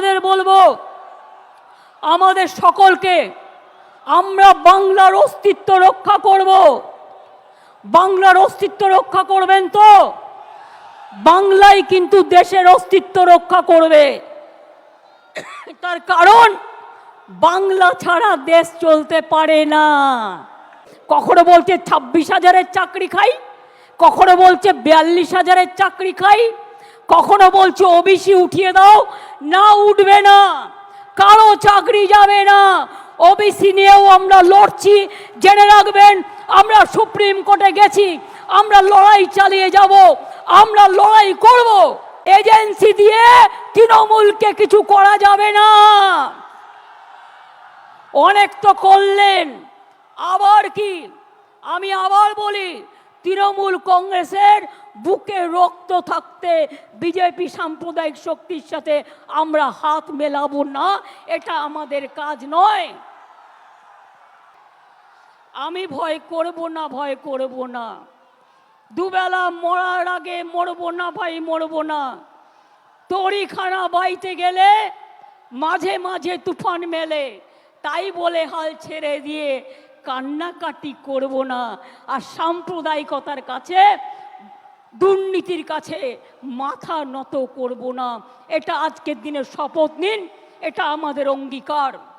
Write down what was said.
আপনাদের বলব, আমাদের সকলকে আমরা বাংলার অস্তিত্ব রক্ষা করব। বাংলার অস্তিত্ব রক্ষা করবেন তো? বাংলাই কিন্তু দেশের অস্তিত্ব রক্ষা করবে। তার কারণ, বাংলা ছাড়া দেশ চলতে পারে না। কখনো বলছে ছাব্বিশ হাজারের চাকরি খাই, কখনো বলছে বিয়াল্লিশ হাজারের চাকরি খাই কখনো বলছে, ওবিসি উঠিয়ে দাও না, উঠবে না। কারও চাকরি যাবে না। ওবিসি নিয়েও আমরা লড়ছি। জেনে রাখবেন, আমরা সুপ্রিম কোর্টে গেছি। আমরা লড়াই চালিয়ে যাব। আমরা লড়াই করব। এজেন্সি দিয়ে তৃণমূলকে কিছু করা যাবে না। অনেক তো করলেন। আবার কি? আমি আবার বলি তৃণমূল কংগ্রেসের বুকে রক্ত থাকতে বিজেপি সাম্প্রদায়িক শক্তির সাথে আমরা হাত মেলাবো না, এটা আমাদের কাজ নয়। আমি ভয় করব না, ভয় করব না। দুবেলা মরার আগে মরবো না ভাই, মরবো না। তরিখানা বাইতে গেলে মাঝে মাঝে তুফান মেলে, তাই বলে হাল ছেড়ে দিয়ে কান্নাকাটি করব না। আর সাম্প্রদায়িকতার কাছে, দুর্নীতির কাছে মাথা নত করব না। এটা আজকের দিনে শপথ নিন। এটা আমাদের অঙ্গীকার।